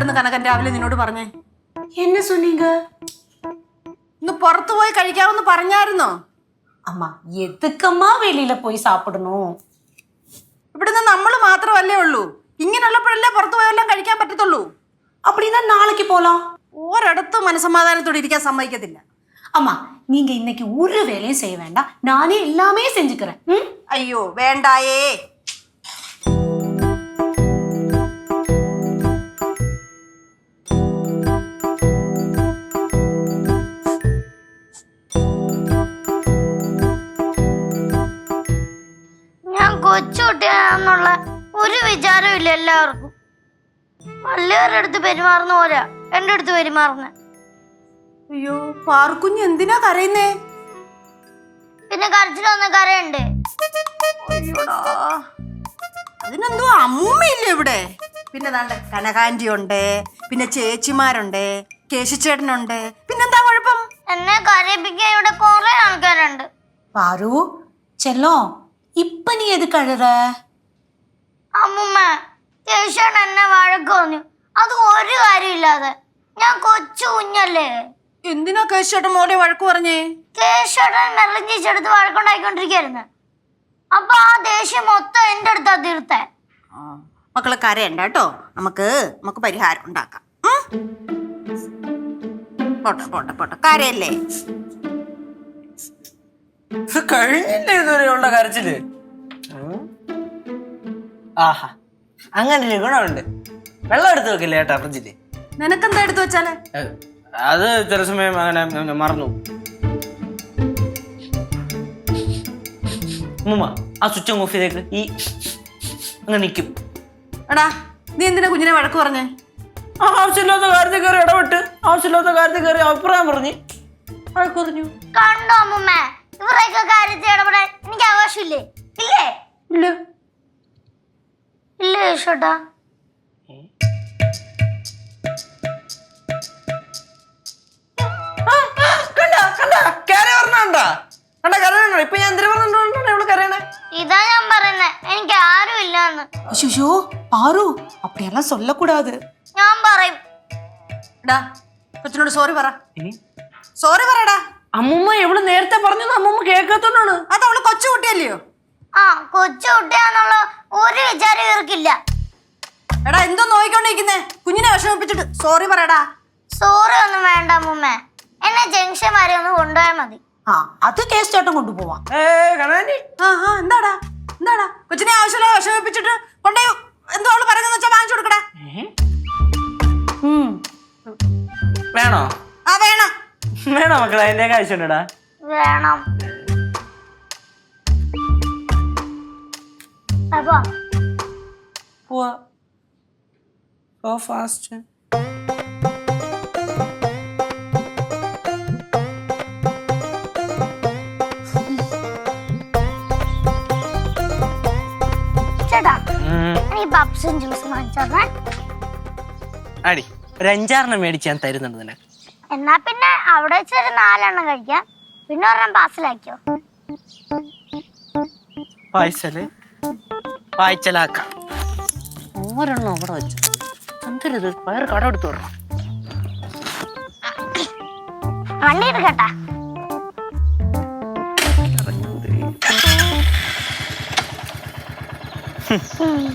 രാവിലെ നിന്നോട് പറഞ്ഞേ என்ன சொன்னீங்க ഇന്ന് പുറത്തു പോയി കഴിക്കാമെന്ന് പറഞ്ഞായിരുന്നോ அம்மா எதுக்கம்மா வெளியில போய் சாப்பிடணும் ഇവിടുന്ന് നമ്മൾ മാത്രമല്ലേ ഉള്ളൂ ഇങ്ങനെയുള്ളപ്പോഴല്ലേ പുറത്തു പോയെല്ലാം കഴിക്കാൻ പറ്റത്തുള്ളൂ அப்படின்னா நாளைக்கு போலாம் ഒരിടത്തും മനസമാധാനത്തോടെ ഇരിക്കാൻ സമ്മതിക്കത്തില്ല அம்மா நீங்க இன்னைக்கு ஒரு வேலையும் செய்ய வேண்டாம் நானே எல்லாமே செஞ்சுக்கிறேன் ம்? അയ്യോ കൊച്ചുകുട്ടിയാണെന്നുള്ള ഒരു വിചാരവും ഇല്ല എല്ലാവർക്കും. വല്ലവരുടെ അടുത്ത് പെരുമാറുന്ന പോരാ എന്റെ അടുത്ത് പെരുമാറുന്ന. അയ്യോ പാർക്കുഞ്ഞ് എന്തിനാ കരയുന്നേ? പിന്നെ കരച്ചിലൊന്ന് കരയുണ്ട്? അതിനെന്തോ അമ്മയില്ല ഇവിടെ? പിന്നെ നല്ല കനകാന്റി ഉണ്ട് പിന്നെ ചേച്ചിമാരുണ്ട് കേശിച്ചേട്ടനുണ്ട് പിന്നെന്താ കുഴപ്പം? എന്നെ കരയിപ്പിക്കാൻ ഇവിടെ കൊറേ ആൾക്കാരുണ്ട്. പാരു ചെല്ലോ. ഇപ്പ നീ ഏത് കഴുറ? അമ്മൂമ്മ കേശവൻ എന്നെ വഴക്ക് പറഞ്ഞു. അത് ഒരു കാര്യമില്ലാതെ. ഞാൻ കൊച്ചു കുഞ്ഞല്ലേ? എന്തിനാ കേശോട്ടൻ മോളെ വഴക്ക് പറഞ്ഞേ? കേശവൻ മെറലിൻ ചേച്ചിയെടുത്ത് വഴക്കുണ്ടായിക്കൊണ്ടിരിക്കായിരുന്നു അപ്പൊ ആ ദേഷ്യം മൊത്തം എന്റെ അടുത്താ തീർത്തെ. മക്കളെ കരയണ്ട കേട്ടോ. നമുക്ക് നമുക്ക് പരിഹാരം ഉണ്ടാക്കാം. ഉം? പോട്ടെ പോട്ടെ പോട്ടെ. കരയല്ലേ? കഴിഞ്ഞില്ലേ ഇതുവരെയുള്ള കരച്ചിൽ. ആഹാ അങ്ങനെ ഒരു ഗുണമുണ്ട്. വെള്ളം എടുത്ത് വെക്കില്ലേ ഏട്ടാ ഫ്രിഡ്ജിൽ? നിനക്കെന്താ എടുത്തു വെച്ചാലേ? അത് ചില സമയം അങ്ങനെ മറന്നു ഉമ്മ ആ സ്വിച്ച് ഓഫ് ചെയ്തേക്ക്. ഈ അങ്ങനെ നിൽക്കും എടാ നീ എന്തിനാ കുഞ്ഞിനെ വഴക്ക് പറഞ്ഞേ? ആവശ്യമില്ലാത്ത കാര്യത്തിൽ കയറി ഇടപെട്ട്. ആവശ്യമില്ലാത്ത കാര്യത്തിൽ കയറി അഭിപ്രായം പറഞ്ഞ്. വഴക്ക് പറഞ്ഞു കണ്ടോ അമ്മുമ്മ? ഇവരെയൊക്കെ കാര്യത്തിൽ ഇടപെടാൻ എനിക്ക് അവകാശമില്ലേ ഇല്ലേ ഇല്ല ഇല്ലേ കേശോട്ടാ കണ്ട കണ്ട കയറി പറഞ്ഞാണ്ടാ കണ്ട കരയണോ ഇപ്പൊ ഞാൻ എന്തിനു പറഞ്ഞോണ്ടാണ് ഇവള് കരയണേ ഇതാ ഞാൻ പറയുന്നത് എനിക്ക് ആരും ഇല്ലാന്ന് ஐயோ பாரு அப்படியெல்லாம் சொல்லக்கூடாது ഞാൻ പറയും എടാ കൊച്ചിനോട് സോറി പറ സോറി പറയടാ അമ്മുമ്മ എവിടെ നേരത്തെ പറഞ്ഞു അമ്മുമ്മ കേൾക്കാത്തോണ്ടാണ്. അത് അവൾ കൊച്ചുകുട്ടിയല്ലയോ ആ കൊച്ചുകുട്ടിയാന്നുള്ള ഒരു വിചാരം ഇവർക്കില്ല. എടാ എന്തോ നോയിക്കൊണ്ടിരിക്കുന്നേ? കുഞ്ഞിനെ വിഷമിപ്പിച്ചിട്ട്. സോറി പറയടാ. സോറി ഒന്നും വേണ്ട അമ്മുമ്മേ. എന്നെ ജംഗ്ഷൻ വരെ ഒന്ന് കൊണ്ടുപോയാൽ മതി. ആ അത് കേസ് ചേട്ടൻ കൊണ്ടുപോവാം. എന്താടാ? എന്താടാ? കൊച്ചിനെ ആവശ്യമില്ല വിഷമിപ്പിച്ചിട്ട് കൊണ്ടേ എന്തോ അവൾ പറയുന്നത് വാങ്ങിച്ചു കൊടുക്കടാ. വേണോ? വേണം വേണോ മക്കളെ അതിന്റെ ആവശ്യമുണ്ടടാ. വേണം. അപ്പൊ? പോവാ. സോ ഫാസ്റ്റ് ചേട്ടാ എനിക്ക് പപ്സും ജ്യൂസും വാങ്ങിച്ചോട്ടെ അടി ഒരു അഞ്ചാറെണ്ണം മേടിച്ച് ഞാൻ തരുന്നുണ്ട് നിനക്ക്. എന്നാ പിന്നെ അവിടെ വെച്ച് ഒരു നാലെണ്ണം കഴിക്കാം. പിന്നെ ഒരെണ്ണം പാസിലാക്കിയോ പായ്സൽ പായ്ച്ചലാക്കാം ഒരെണ്ണം അവിടെ വെച്ചു. എന്തരുത് പയർ കട എടുത്തു വരണം വണ്ടി എടുക്കട്ടാ. ഉം.